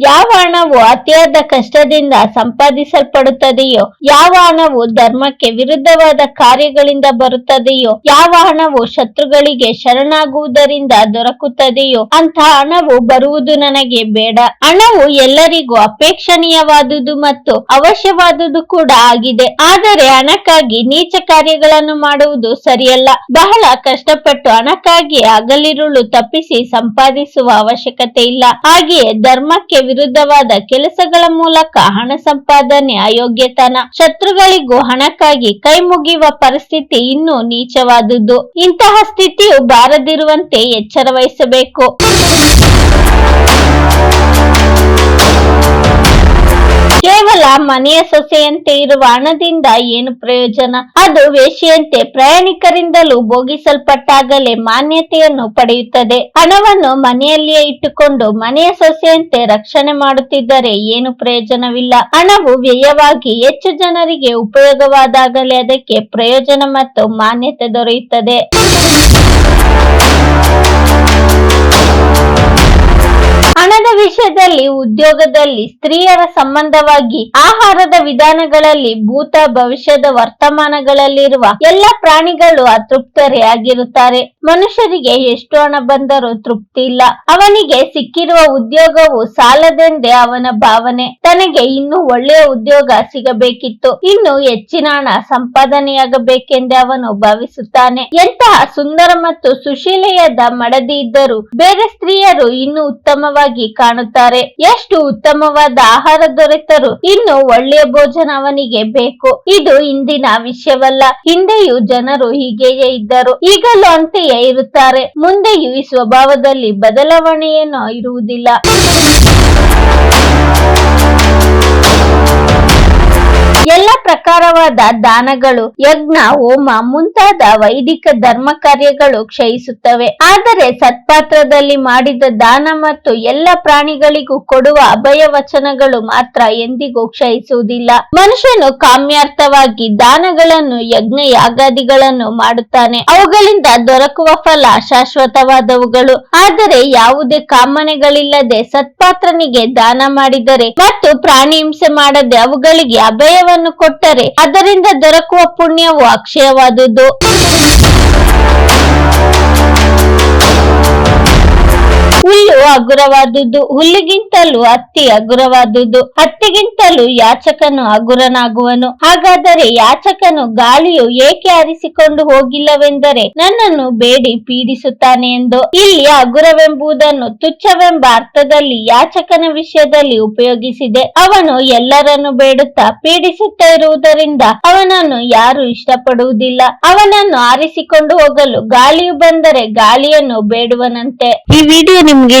ಯಾವ ಹಣವು ಅತಿಯಾದ ಕಷ್ಟದಿಂದ ಸಂಪಾದಿಸಲ್ಪಡುತ್ತದೆಯೋ, ಯಾವ ಹಣವು ಧರ್ಮಕ್ಕೆ ವಿರುದ್ಧವಾದ ಕಾರ್ಯಗಳಿಂದ ಬರುತ್ತದೆಯೋ, ಯಾವ ಹಣವು ಶತ್ರುಗಳಿಗೆ ಶರಣಾಗುವುದರಿಂದ ದೊರಕುತ್ತದೆಯೋ ಅಂತ ಹಣವು ಬರುವುದು ನನಗೆ ಬೇಡ. ಹಣವು ಎಲ್ಲರಿಗೂ ಅಪೇಕ್ಷಣೀಯವಾದುದು ಮತ್ತು ಅವಶ್ಯವಾದುದು ಕೂಡ ಆಗಿದೆ. ಆದರೆ ಹಣಕ್ಕಾಗಿ ನೀಚ ಕಾರ್ಯಗಳನ್ನು ಮಾಡುವುದು ಸರಿಯಲ್ಲ. ಬಹಳ ಕಷ್ಟಪಟ್ಟು ಹಣಕ್ಕಾಗಿ ಹಗಲಿರುಳು ತಪ್ಪಿಸಿ ಸಂಪಾದಿಸುವ ಅವಶ್ಯಕತೆ ಇಲ್ಲ ಹಾಗೆಯೇ ಧರ್ಮಕ್ಕೆ ವಿರುದ್ಧವಾದ ಕೆಲಸಗಳ ಮೂಲಕ ಹಣ ಸಂಪಾದನೆ ಅಯೋಗ್ಯತನ. ಶತ್ರುಗಳಿಗೂ ಹಣಕ್ಕಾಗಿ ಕೈ ಮುಗಿಯುವ ಪರಿಸ್ಥಿತಿ ಇನ್ನೂ ನೀಚವಾದುದು ಇಂತಹ ಸ್ಥಿತಿಯು ಬಾರದಿರುವಂತೆ ಎಚ್ಚರ ವಹಿಸಬೇಕು. ಕೇವಲ ಮನೆಯ ಸೊಸೆಯಂತೆ ಇರುವ ಹಣದಿಂದ ಏನು ಪ್ರಯೋಜನ? ಅದು ವೇಷಿಯಂತೆ ಪ್ರಯಾಣಿಕರಿಂದಲೂ ಭೋಗಿಸಲ್ಪಟ್ಟಾಗಲೇ ಮಾನ್ಯತೆಯನ್ನು ಪಡೆಯುತ್ತದೆ. ಹಣವನ್ನು ಮನೆಯಲ್ಲಿಯೇ ಇಟ್ಟುಕೊಂಡು ಮನೆಯ ಸೊಸೆಯಂತೆ ರಕ್ಷಣೆ ಮಾಡುತ್ತಿದ್ದರೆ ಏನು ಪ್ರಯೋಜನವಿಲ್ಲ. ಹಣವು ವ್ಯಯವಾಗಿ ಹೆಚ್ಚು ಜನರಿಗೆ ಉಪಯೋಗವಾದಾಗಲೇ ಅದಕ್ಕೆ ಪ್ರಯೋಜನ ಮತ್ತು ಮಾನ್ಯತೆ ದೊರೆಯುತ್ತದೆ. ವಿಷಯದಲ್ಲಿ ಉದ್ಯೋಗದಲ್ಲಿ, ಸ್ತ್ರೀಯರ ಸಂಬಂಧವಾಗಿ, ಆಹಾರದ ವಿಧಾನಗಳಲ್ಲಿ, ಭೂತ ಭವಿಷ್ಯದ ವರ್ತಮಾನಗಳಲ್ಲಿರುವ ಎಲ್ಲ ಪ್ರಾಣಿಗಳು ಅತೃಪ್ತರೇ ಆಗಿರುತ್ತಾರೆ ಮನುಷ್ಯರಿಗೆ ಎಷ್ಟು ಹಣ ಬಂದರೂ ತೃಪ್ತಿ ಇಲ್ಲ. ಅವನಿಗೆ ಸಿಕ್ಕಿರುವ ಉದ್ಯೋಗವು ಸಾಲದೆಂದೇ ಅವನ ಭಾವನೆ. ತನಗೆ ಇನ್ನೂ ಒಳ್ಳೆಯ ಉದ್ಯೋಗ ಸಿಗಬೇಕಿತ್ತು. ಇನ್ನು ಹೆಚ್ಚಿನ ಹಣ ಸಂಪಾದನೆಯಾಗಬೇಕೆಂದೇ ಅವನು ಭಾವಿಸುತ್ತಾನೆ. ಎಂತಹ ಸುಂದರ ಮತ್ತು ಸುಶೀಲೆಯಾದ ಮಡದಿ ಇದ್ದರೂ ಬೇರೆ ಸ್ತ್ರೀಯರು ಇನ್ನೂ ಉತ್ತಮವಾಗಿ ಕಾಣುತ್ತಾರೆ. ಎಷ್ಟು ಉತ್ತಮವಾದ ಆಹಾರ ದೊರೆತರೂ. ಇನ್ನು ಒಳ್ಳೆಯ ಭೋಜನ ಅವನಿಗೆ ಬೇಕು. ಇದು ಇಂದಿನ ವಿಷಯವಲ್ಲ. ಹಿಂದೆಯೂ ಜನರು ಹೀಗೆಯೇ ಇದ್ದರು. ಈಗಲೂ ಅಂತೆಯೇ ಇರುತ್ತಾರೆ. ಮುಂದೆಯೂ ಈ ಸ್ವಭಾವದಲ್ಲಿ ಬದಲಾವಣೆಯನ್ನು ಇರುವುದಿಲ್ಲ. ಪ್ರಕಾರವಾದ ದಾನಗಳು, ಯಜ್ಞ, ಹೋಮ ಮುಂತಾದ ವೈದಿಕ ಧರ್ಮ ಕಾರ್ಯಗಳು ಕ್ಷಯಿಸುತ್ತವೆ. ಆದರೆ ಸತ್ಪಾತ್ರದಲ್ಲಿ ಮಾಡಿದ ದಾನ ಮತ್ತು ಎಲ್ಲ ಪ್ರಾಣಿಗಳಿಗೂ ಕೊಡುವ ಅಭಯ ವಚನಗಳು ಮಾತ್ರ ಎಂದಿಗೂ ಕ್ಷಯಿಸುವುದಿಲ್ಲ. ಮನುಷ್ಯನು ಕಾಮ್ಯಾರ್ಥವಾಗಿ ದಾನಗಳನ್ನು ಯಜ್ಞ ಯಾಗಾದಿಗಳನ್ನು ಮಾಡುತ್ತಾನೆ. ಅವುಗಳಿಂದ ದೊರಕುವ ಫಲ ಶಾಶ್ವತವಾದವುಗಳು. ಆದರೆ ಯಾವುದೇ ಕಾಮನೆಗಳಿಲ್ಲದೆ ಸತ್ಪಾತ್ರನಿಗೆ ದಾನ ಮಾಡಿದರೆ ಮತ್ತು ಪ್ರಾಣಿ ಹಿಂಸೆ ಮಾಡದೆ ಅವುಗಳಿಗೆ ಅಭಯವನ್ನು ಕೊಟ್ಟರೆ ಅದರಿಂದ ದೊರಕುವ ಪುಣ್ಯವು ಅಕ್ಷಯವಾದುದು ಹಗುರವಾದುದು ಹುಲ್ಲಿಗಿಂತಲೂ ಹತ್ತಿ ಹಗುರವಾದುದು ಹತ್ತಿಗಿಂತಲೂ ಯಾಚಕನು ಹಗುರನಾಗುವನು. ಹಾಗಾದರೆ ಯಾಚಕನು ಗಾಳಿಯು ಏಕೆ ಆರಿಸಿಕೊಂಡು ಹೋಗಿಲ್ಲವೆಂದರೆ ನನ್ನನ್ನು ಬೇಡಿ ಪೀಡಿಸುತ್ತಾನೆ ಎಂದು. ಇಲ್ಲಿ ಹಗುರವೆಂಬುದನ್ನು ತುಚ್ಛವೆಂಬ ಅರ್ಥದಲ್ಲಿ ಯಾಚಕನ ವಿಷಯದಲ್ಲಿ ಉಪಯೋಗಿಸಿದೆ. ಅವನು ಎಲ್ಲರನ್ನು ಬೇಡುತ್ತಾ ಪೀಡಿಸುತ್ತಾ ಇರುವುದರಿಂದ ಅವನನ್ನು ಯಾರು ಇಷ್ಟಪಡುವುದಿಲ್ಲ. ಅವನನ್ನು ಆರಿಸಿಕೊಂಡು ಹೋಗಲು ಗಾಳಿಯು ಬಂದರೆ ಗಾಳಿಯನ್ನು ಬೇಡುವನಂತೆ. ಈ ವಿಡಿಯೋ ನಿಮ್ಗೆ